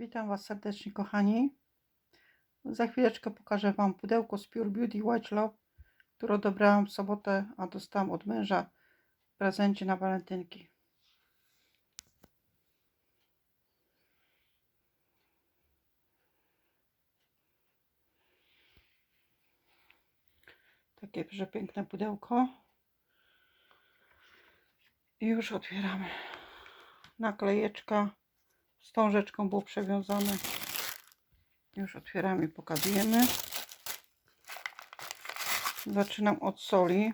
Witam Was serdecznie, kochani. Za chwileczkę pokażę Wam pudełko z Pure Beauty White Love, które odebrałam w sobotę, a dostałam od męża w prezencie na walentynki. Takie przepiękne pudełko. I już otwieramy. Naklejeczka wstążeczką było przewiązane. Już otwieramy pokazujemy. Zaczynam od soli.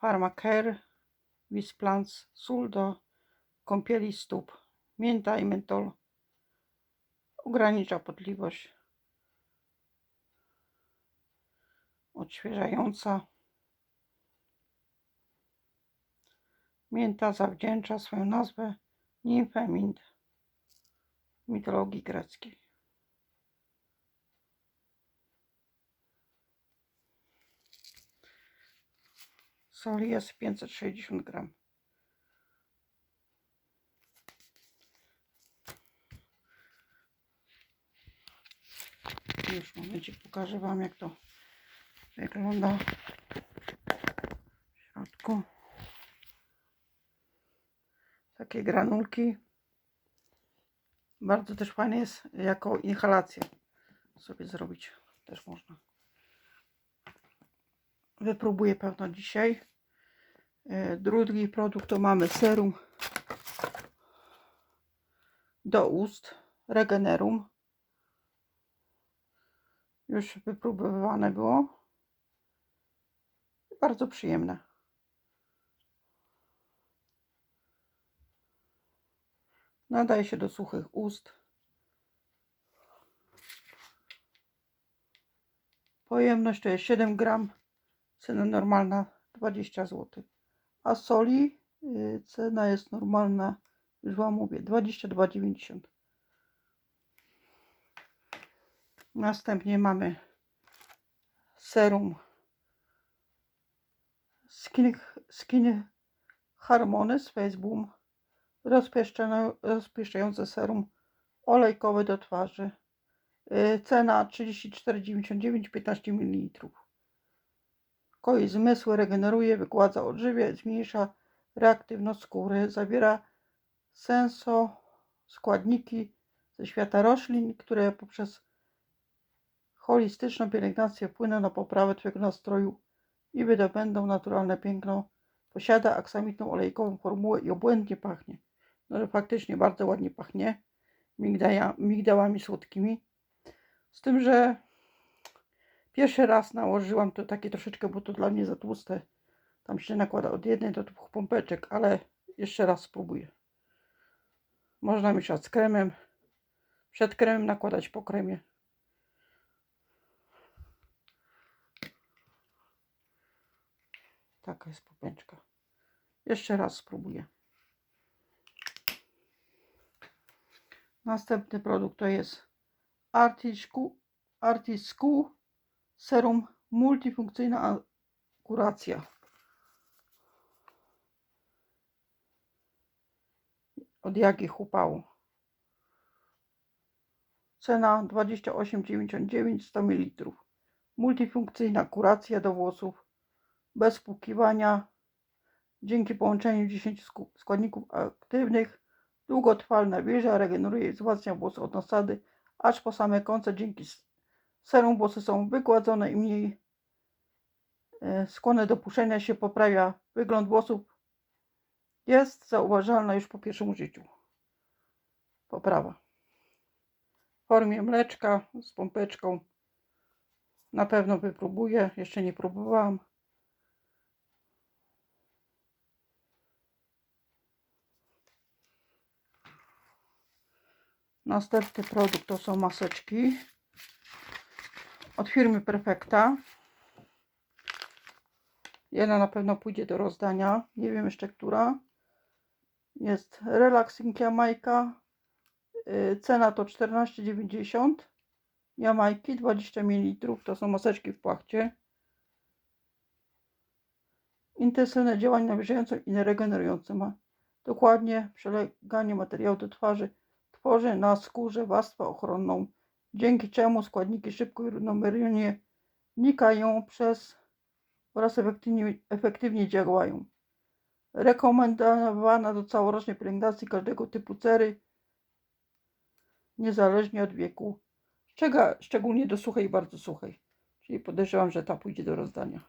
Pharmacare with Plants sól do kąpieli stóp. Mięta i mentol. Ogranicza potliwość. Odświeżająca. Mięta zawdzięcza swoją nazwę Nimfemind w mitologii greckiej. Soli jest 560 gram. Już w momencie pokażę Wam jak to wygląda w środku takie granulki. Bardzo też fajne jest jako inhalację sobie zrobić. Też można. Wypróbuję pewno dzisiaj. E, Drugi produkt to mamy serum do ust Regenerum. Już wypróbowane było. Bardzo przyjemne. Nadaje się do suchych ust. Pojemność to jest 7 gram. Cena normalna 20 zł. A soli y, cena jest normalna, już Wam mówię, 22,90. Następnie mamy serum Skin, skin Harmony Face Boom rozpieszczające serum olejkowe do twarzy. Yy, Cena 34,99 15 ml. Koi zmysły, regeneruje, wygładza, odżywia, zmniejsza reaktywność skóry. Zawiera senso składniki ze świata roślin, które poprzez holistyczną pielęgnację wpłyną na poprawę Twojego nastroju i wydobędą naturalne piękno. Posiada aksamitną olejkową formułę i obłędnie pachnie że faktycznie bardzo ładnie pachnie migdaja, migdałami słodkimi. Z tym, że pierwszy raz nałożyłam to takie troszeczkę, bo to dla mnie za tłuste. Tam się nakłada od jednej do dwóch pompeczek, ale jeszcze raz spróbuję. Można mieszać z kremem. Przed kremem nakładać po kremie. Taka jest pompeczka. Jeszcze raz spróbuję. Następny produkt to jest Artisku, Artisku Serum Multifunkcyjna Kuracja. Od Jagi Hupału. Cena 28,99 100 ml. Multifunkcyjna kuracja do włosów bez płukiwania dzięki połączeniu 10 składników aktywnych Długotrwalna wieża regeneruje wzmacnia włosy od nasady aż po same końce. Dzięki serum włosy są wygładzone i mniej e, skłonne do puszenia się, poprawia wygląd włosów. Jest zauważalna już po pierwszym użyciu. Poprawa. W formie mleczka z pompeczką. Na pewno wypróbuję. Jeszcze nie próbowałam. Następny produkt to są maseczki od firmy Perfekta. Jedna na pewno pójdzie do rozdania. Nie wiem jeszcze która. Jest Relaxing Jamajka. Y, cena to 14,90. Jamajki 20 ml. To są maseczki w płachcie. Intensywne działanie nawilżające i regenerujące ma Dokładnie przyleganie materiału do twarzy tworzy na skórze warstwę ochronną, dzięki czemu składniki szybko i równomiernie wnikają przez oraz efektywnie, efektywnie działają. Rekomendowana do całorocznej pielęgnacji każdego typu cery, niezależnie od wieku, szczególnie do suchej i bardzo suchej. Czyli podejrzewam, że ta pójdzie do rozdania.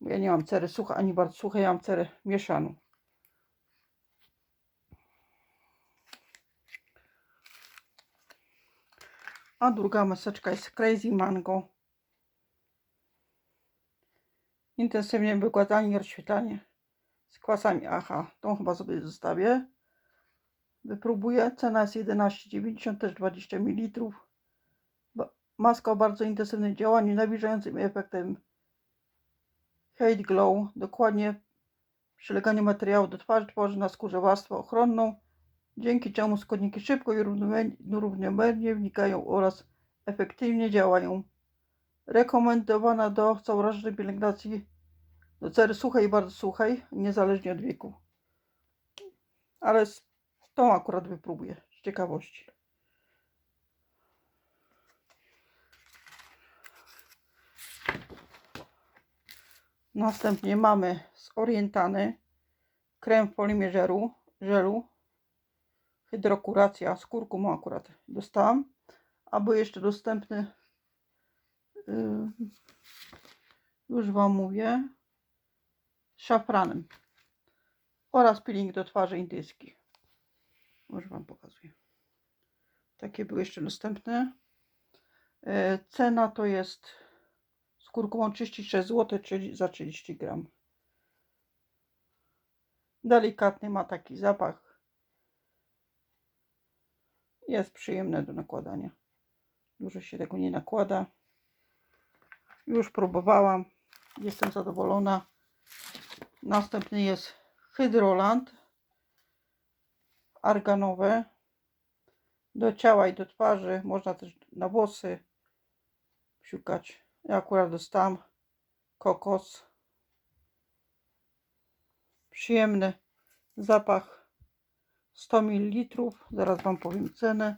Ja nie mam cery sucha ani bardzo suchej, ja mam cerę mieszaną. A druga maseczka jest Crazy Mango. Intensywnie wygładzanie i rozświetlanie z kwasami AHA. Tą chyba sobie zostawię. Wypróbuję. Cena jest 11,90, też 20 ml. Maska o bardzo intensywnym działaniu, nawilżającym efektem Hate Glow. Dokładnie przyleganie materiału do twarzy tworzy na skórze warstwę ochronną, dzięki czemu składniki szybko i równomiernie- równomiernie wnikają oraz efektywnie działają. Rekomendowana do całorocznej pielęgnacji do cery suchej i bardzo suchej, niezależnie od wieku. Ale z tą akurat wypróbuję z ciekawości. Następnie mamy z Orientany krem w polimie żelu, żelu hydrokuracja z kurkumą akurat dostałam, a był jeszcze dostępny yy, już Wam mówię szafranem oraz peeling do twarzy indyjski. Już Wam pokazuję. Takie były jeszcze dostępne. E, Cena to jest z kurkumą 36 zł, czyli za 30 gram. Delikatny ma taki zapach. Jest przyjemne do nakładania. Dużo się tego nie nakłada. Już próbowałam. Jestem zadowolona. Następny jest Hydroland arganowe do ciała i do twarzy. Można też na włosy psiukać. Ja akurat dostałam kokos. Przyjemny zapach 100 ml. Zaraz Wam powiem cenę.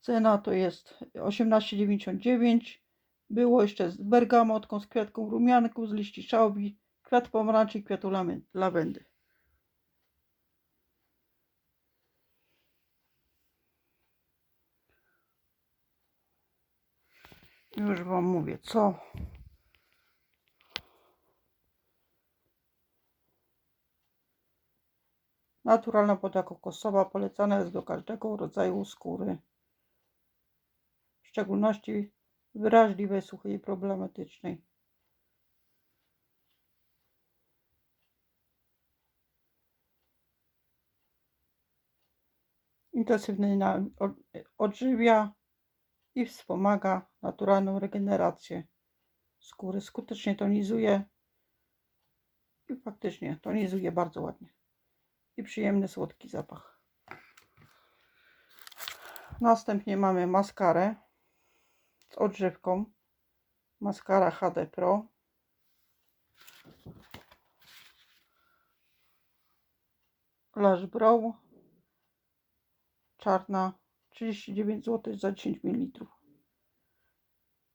Cena to jest 18,99. Było jeszcze z bergamotką, z kwiatką rumianku, z liści szałwi, kwiat pomarańczy i kwiatu lawendy. Już Wam mówię, co. Naturalna woda kokosowa polecana jest do każdego rodzaju skóry. W szczególności wrażliwej, suchej i problematycznej. Od- odżywia i wspomaga naturalną regenerację skóry. Skutecznie tonizuje i faktycznie tonizuje bardzo ładnie. I przyjemny, słodki zapach. Następnie mamy maskarę z odżywką. Maskara HD Pro. Lash Brow. Czarna 39 zł za 10 ml.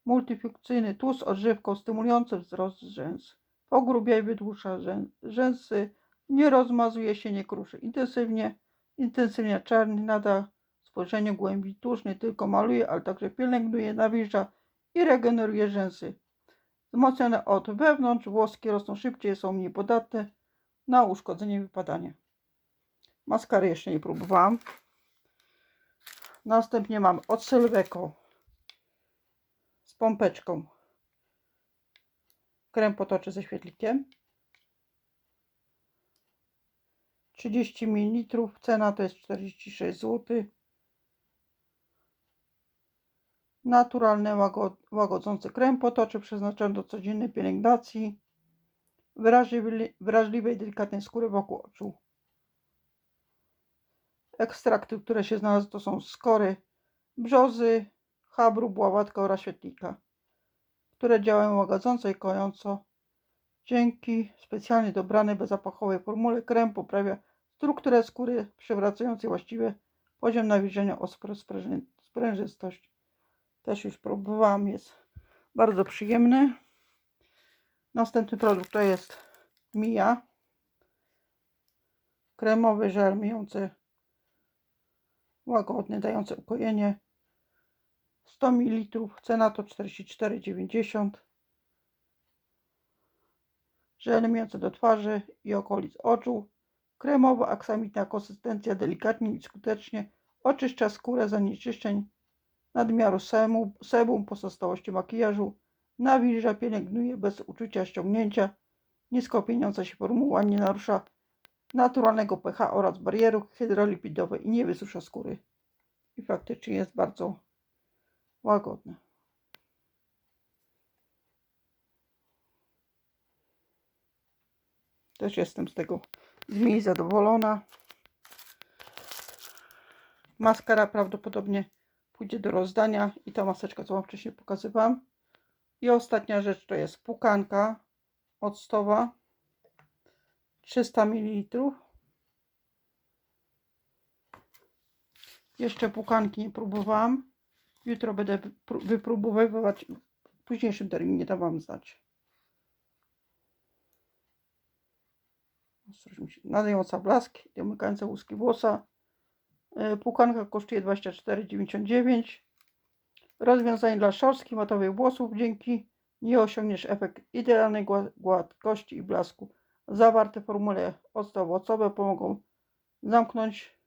Multifunkcyjny tłust z odżywką stymulujący wzrost rzęs. Pogrubia i wydłuża rzę- rzęsy. Nie rozmazuje się, nie kruszy. Intensywnie, intensywnie czarny nada spojrzeniu głębi. Nie tylko maluje, ale także pielęgnuje, nawilża i regeneruje rzęsy. Wzmocnione od wewnątrz, włoski rosną szybciej, są mniej podatne na uszkodzenie i wypadanie. Maskary jeszcze nie próbowałam. Następnie mam od Sylweko z pompeczką. Krem potoczy ze świetlikiem. 30 ml. Cena to jest 46 zł. Naturalny łago- łagodzący krem potoczy przeznaczony do codziennej pielęgnacji wrażliwej, wrażliwej delikatnej skóry wokół oczu. Ekstrakty, które się znalazły, to są skory brzozy, chabru, bławatka oraz świetlika, które działają łagodząco i kojąco, Dzięki specjalnie dobranej bezapachowej formule krem poprawia strukturę skóry, przywracając jej właściwy poziom nawilżenia spręży- sprężystość. Też już próbowałam, jest bardzo przyjemny. Następny produkt to jest Mija. Kremowy żel myjący łagodny, dający ukojenie. 100 ml, cena to 44,90 Żel myjący do twarzy i okolic oczu. Kremowa, aksamitna konsystencja delikatnie i skutecznie oczyszcza skórę zanieczyszczeń nadmiaru sebum, pozostałości makijażu, nawilża, pielęgnuje bez uczucia ściągnięcia, nisko się formuła, nie narusza naturalnego pH oraz bariery hydrolipidowej i nie wysusza skóry. I faktycznie jest bardzo łagodny. Też jestem z tego mniej zadowolona. Maskara prawdopodobnie pójdzie do rozdania i ta maseczka, co Wam wcześniej pokazywałam. I ostatnia rzecz to jest pukanka octowa 300 ml. Jeszcze pukanki nie próbowałam. Jutro będę wypró- wypróbowywać. W późniejszym terminie dam Wam znać. Ostrożnie się- Nadająca blask, domykająca łuski włosa. E, Pukanka kosztuje 24,99. Rozwiązanie dla szorstki matowych włosów. Dzięki nie osiągniesz efekt idealnej gła- gładkości i blasku. Zawarte formule octo owocowe pomogą zamknąć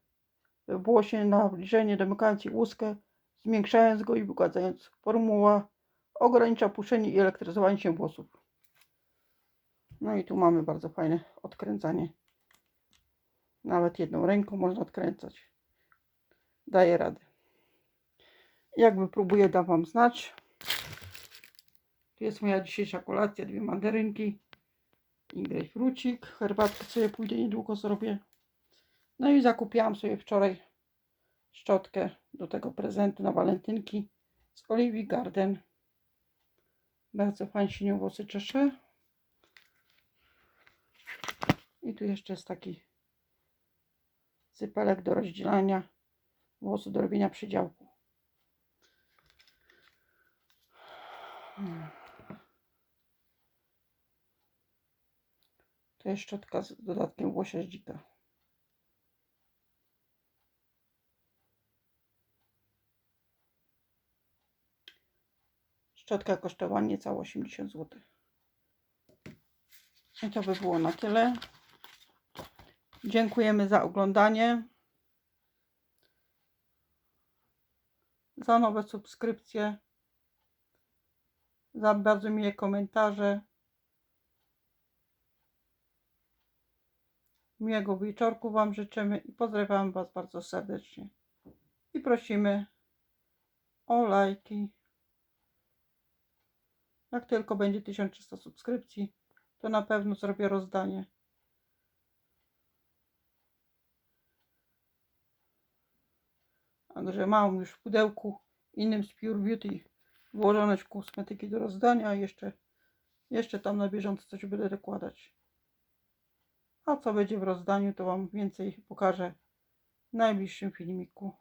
włosie nawilżenie, domykając jej łuskę, zwiększając go i wygładzając. Formuła ogranicza puszczenie i elektryzowanie się włosów. No i tu mamy bardzo fajne odkręcanie. Nawet jedną ręką można odkręcać. Daje radę. Jak wypróbuję, dam Wam znać. Tu jest moja dzisiejsza kolacja. Dwie mandarynki i grejpfrucik. Herbatkę sobie pójdę niedługo zrobię. No i zakupiłam sobie wczoraj szczotkę do tego prezentu na walentynki z Oliwii Garden. Bardzo fajnie się nią włosy czeszę. I tu jeszcze jest taki sypelek do rozdzielania włosów, do robienia przydziałku. To jest szczotka z dodatkiem włosiaździka. Szczotka kosztowała niecałe 80 zł. I to by było na tyle. Dziękujemy za oglądanie. Za nowe subskrypcje. Za bardzo miłe komentarze. Miłego wieczorku Wam życzymy i pozdrawiam Was bardzo serdecznie. I prosimy o lajki. Jak tylko będzie 1300 subskrypcji, to na pewno zrobię rozdanie. Także mam już w pudełku innym z Pure Beauty włożone kosmetyki do rozdania. Jeszcze, jeszcze tam na bieżąco coś będę dokładać. A co będzie w rozdaniu, to Wam więcej pokażę w najbliższym filmiku.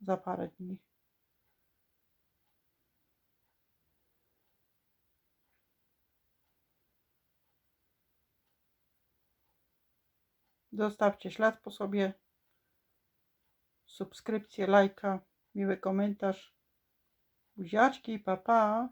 Za parę dni. Zostawcie ślad po sobie, subskrypcję, lajka, miły komentarz. Buziaczki, pa pa.